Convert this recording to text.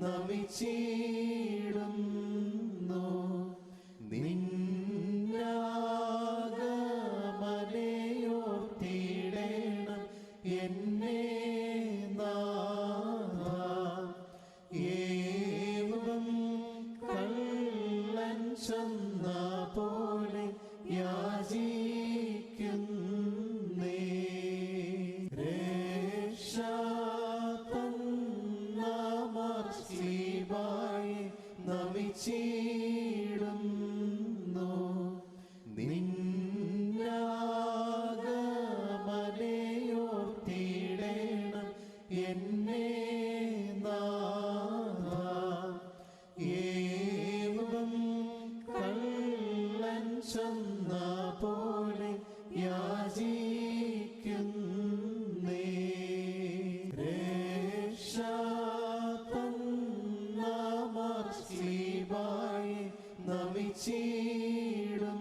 നമിച്ചിടുന്നു. നിന്നാഗമനയോർത്തിടേണം എന്നെ നാഥ. ഏവം കള്ളൻ ചെന്ന നമിച്ചിടുന്നു നിന്നാഗമനയോർത്തിടേണം എന്നെ നാഥ. ഏവം കള്ളൻ ചെന്ന പോലെ യാചിക്കുന്നേ വ്യാപിച്ചിടും